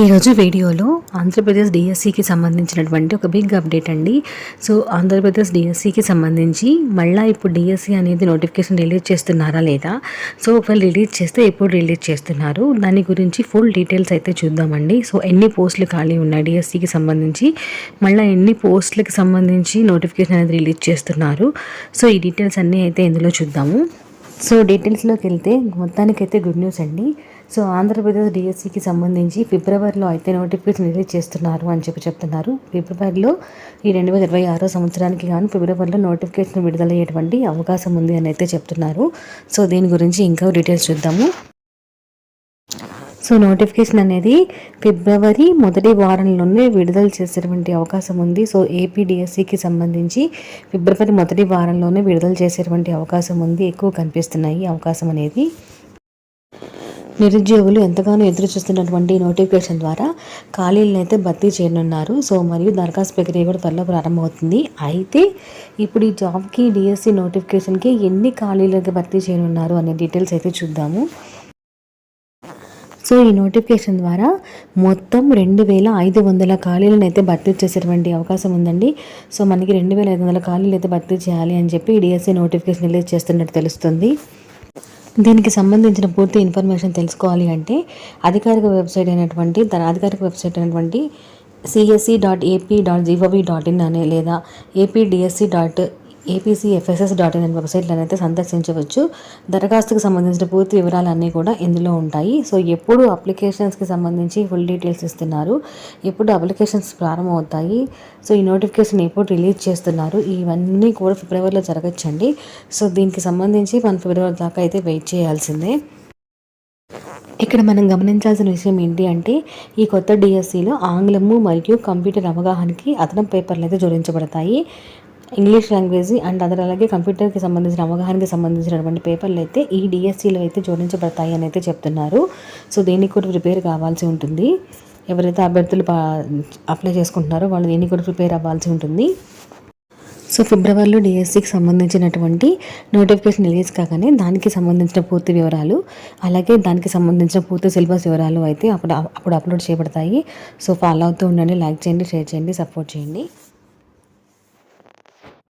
ఈరోజు వీడియోలో ఆంధ్రప్రదేశ్ డిఎస్సికి సంబంధించినటువంటి ఒక బిగ్ అప్డేట్ అండి. సో ఆంధ్రప్రదేశ్ డిఎస్సికి సంబంధించి మళ్ళీ ఇప్పుడు డిఎస్సి అనేది నోటిఫికేషన్ రిలీజ్ చేస్తున్నారా లేదా? సో ఒకవేళ రిలీజ్ చేస్తే ఎప్పుడు రిలీజ్ చేస్తున్నారు? దాని గురించి ఫుల్ డీటెయిల్స్ అయితే చూద్దామండి. సో ఎన్ని పోస్టులు ఖాళీ ఉన్నాయి డిఎస్సికి సంబంధించి? మళ్ళీ ఎన్ని పోస్టులకు సంబంధించి నోటిఫికేషన్ అనేది రిలీజ్ చేస్తున్నారు? సో ఈ డీటెయిల్స్ అన్నీ అయితే ఇందులో చూద్దాము. సో డీటెయిల్స్లోకి వెళ్తే మొత్తానికైతే గుడ్ న్యూస్ అండి. సో ఆంధ్రప్రదేశ్ డిఎస్సికి సంబంధించి ఫిబ్రవరిలో అయితే నోటిఫికేషన్ రిలీజ్ చేస్తున్నారు అని చెప్పి చెప్తున్నారు. ఫిబ్రవరిలో ఈ రెండు వేల ఇరవై ఆరో సంవత్సరానికి గాను ఫిబ్రవరిలో నోటిఫికేషన్ విడుదలయ్యేటువంటి అవకాశం ఉంది అని అయితే చెప్తున్నారు. సో దీని గురించి ఇంకా డీటెయిల్స్ చూద్దాము. సో నోటిఫికేషన్ అనేది ఫిబ్రవరి మొదటి వారంలోనే విడుదల చేసేటువంటి అవకాశం ఉంది. సో ఏపీడిఎస్సికి సంబంధించి ఫిబ్రవరి మొదటి వారంలోనే విడుదల చేసేటువంటి అవకాశం ఉంది. ఎక్కువ కనిపిస్తున్నాయి అవకాశం అనేది. నిరుద్యోగులు ఎంతగానో ఎదురు చూస్తున్నటువంటి నోటిఫికేషన్ ద్వారా ఖాళీలను అయితే భర్తీ చేయనున్నారు. సో మరియు దరఖాస్తు ప్రక్రియ కూడా త్వరలో ప్రారంభమవుతుంది. అయితే ఇప్పుడు ఈ జాబ్కి డిఎస్సి నోటిఫికేషన్కి ఎన్ని ఖాళీలకి భర్తీ చేయనున్నారు అనే డీటెయిల్స్ అయితే చూద్దాము. సో ఈ నోటిఫికేషన్ ద్వారా మొత్తం రెండు వేల ఐదు వందల ఖాళీలను అయితే భర్తీ చేసేటువంటి అవకాశం ఉందండి. సో మనకి రెండు వేల ఐదు వందల ఖాళీలు అయితే భర్తీ చేయాలి అని చెప్పి డిఎస్సి నోటిఫికేషన్ రిలీజ్ చేస్తున్నట్టు తెలుస్తుంది. దీనికి సంబంధించిన పూర్తి ఇన్ఫర్మేషన్ తెలుసుకోవాలి అంటే అధికారిక వెబ్సైట్ అయినటువంటి తన అధికారిక వెబ్సైట్ అయినటువంటి CSE dot AP dot GOV dot in అనే లేదా APDSC dot APC FSS dot in అనే వెబ్సైట్లనైతే అయితే సందర్శించవచ్చు. దరఖాస్తుకు సంబంధించిన పూర్తి వివరాలన్నీ కూడా ఇందులో ఉంటాయి. సో ఎప్పుడు అప్లికేషన్స్కి సంబంధించి ఫుల్ డీటెయిల్స్ ఇస్తున్నారు ఎప్పుడు అప్లికేషన్స్ ప్రారంభమవుతాయి సో ఈ నోటిఫికేషన్ ఎప్పుడు రిలీజ్ చేస్తున్నారు ఇవన్నీ కూడా ఫిబ్రవరిలో జరగచ్చండి. సో దీనికి సంబంధించి మన ఫిబ్రవరి దాకా అయితే వెయిట్ చేయాల్సిందే. ఇక్కడ మనం గమనించాల్సిన విషయం ఏంటి అంటే ఈ కొత్త డిఎస్సిలో ఆంగ్లము మరియు కంప్యూటర్ అవగాహనకి అదనపు పేపర్లు అయితే జోడించబడతాయి. ఇంగ్లీష్ లాంగ్వేజ్ అండ్ అదర్ అలాగే కంప్యూటర్కి సంబంధించిన అవగాహనకి సంబంధించినటువంటి పేపర్లు అయితే ఈ డిఎస్సిలో అయితే జోడించబడతాయి అని అయితే చెప్తున్నారు. సో దీనికి కూడా ప్రిపేర్ కావాల్సి ఉంటుంది. ఎవరైతే అభ్యర్థులు అప్లై చేసుకుంటున్నారో వాళ్ళు దీనికి కూడా ప్రిపేర్ అవ్వాల్సి ఉంటుంది. సో ఫిబ్రవరిలో డిఎస్సికి సంబంధించినటువంటి నోటిఫికేషన్ రిలీజ్ కాగానే దానికి సంబంధించిన పూర్తి వివరాలు అలాగే దానికి సంబంధించిన పూర్తి సిలబస్ వివరాలు అయితే అప్పుడు అప్పుడు అప్లోడ్ చేయబడతాయి. సో ఫాలో అవుతూ ఉండండి లైక్ చేయండి షేర్ చేయండి సపోర్ట్ చేయండి.